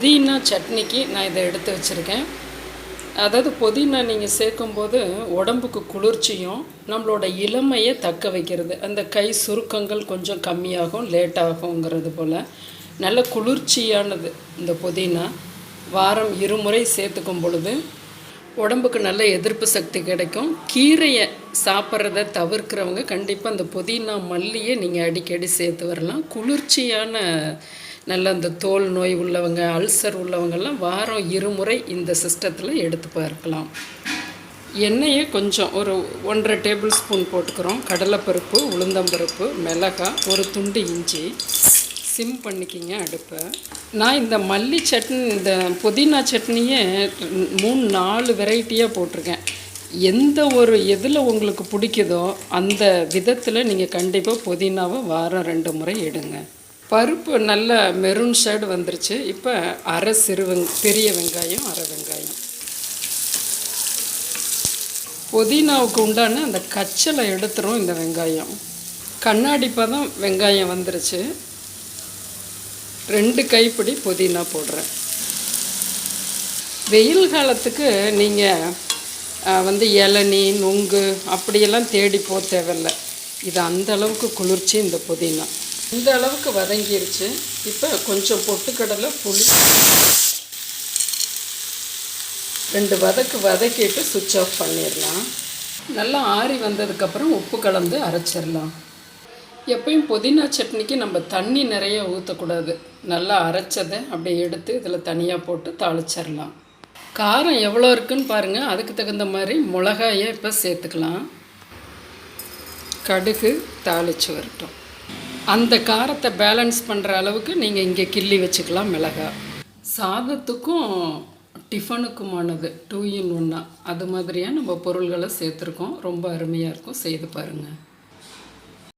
புதினா சட்னிக்கு நான் இதை எடுத்து வச்சுருக்கேன். அதாவது புதினா நீங்கள் சேர்க்கும்போது உடம்புக்கு குளிர்ச்சியும் நம்மளோட இளமையை தக்க வைக்கிறது. அந்த கை சுருக்கங்கள் கொஞ்சம் கம்மியாகும் லேட்டாகுங்கிறது போல். நல்ல குளிர்ச்சியானது இந்த புதினா. வாரம் இருமுறை சேர்த்துக்கும் பொழுது உடம்புக்கு நல்ல எதிர்ப்பு சக்தி கிடைக்கும். கீரையை சாப்பிட்றத தவிர்க்கிறவங்க கண்டிப்பாக அந்த புதினா மல்லியை நீங்கள் அடிக்கடி சேர்த்து வரலாம். குளிர்ச்சியான நல்ல அந்த தோல் நோய் உள்ளவங்க அல்சர் உள்ளவங்கெல்லாம் வாரம் இருமுறை இந்த சிஸ்டத்தில் எடுத்து பார்க்கலாம். எண்ணெயை கொஞ்சம் ஒரு ஒன்றரை டேபிள் ஸ்பூன் போட்டுக்கிறோம். கடலைப்பருப்பு உளுந்தம்பருப்பு மிளகாய் ஒரு துண்டு இஞ்சி. சிம் பண்ணிக்கிங்க அடுப்பை. நான் இந்த மல்லி சட்னி இந்த புதினா சட்னியே மூணு நாலு வெரைட்டியாக போட்டிருக்கேன். எந்த ஒரு எதில் உங்களுக்கு பிடிக்குதோ அந்த விதத்தில் நீங்கள் கண்டிப்பாக புதினாவை வாரம் ரெண்டு முறை எடுங்க. பருப்பு நல்ல மெரூன் ஷேடு வந்துருச்சு. இப்போ அரை சிறு வெங் பெரிய வெங்காயம் அரை வெங்காயம். புதினாவுக்கு உண்டான அந்த கச்சலை எடுத்துரும் இந்த வெங்காயம். கண்ணாடி பதம் வெங்காயம் வந்துருச்சு. ரெண்டு கைப்பிடி புதினா போடுறேன். வெயில் காலத்துக்கு நீங்கள் வந்து இளநீ நுங்கு அப்படியெல்லாம் தேடி போக தேவையில்ல. இது அந்த அளவுக்கு குளிர்ச்சி இந்த புதினா. இந்த அளவுக்கு வதங்கிருச்சு. இப்போ கொஞ்சம் பொட்டுக்கடலை புளி ரெண்டு வதக்கு வதக்கிட்டு சுவிட்ச் ஆஃப் பண்ணிடலாம். நல்லா ஆறி வந்ததுக்கப்புறம் உப்பு கலந்து அரைச்சிடலாம். எப்பயும் புதினா சட்னிக்கு நம்ம தண்ணி நிறைய ஊற்றக்கூடாது நல்லா அரைச்சதை அப்படியே எடுத்து இதில் தனியாக போட்டு தாளிச்சிடலாம். காரம் எவ்வளோ இருக்குன்னு பாருங்கள் அதுக்கு தகுந்த மாதிரி மிளகாயை இப்போ சேர்த்துக்கலாம். கடுகு தாளித்து வரட்டும். அந்த காரத்தை பேலன்ஸ் பண்ணுற அளவுக்கு நீங்கள் இங்கே கிள்ளி வச்சுக்கலாம் மிளகாய் சாதத்துக்கும் டிஃபனுக்குமானது டூ இன் ஒன்னாக அது மாதிரியாக நம்ம பொருள்களை சேர்த்துருக்கோம். ரொம்ப அருமையாக இருக்கும். செய்து பாருங்கள்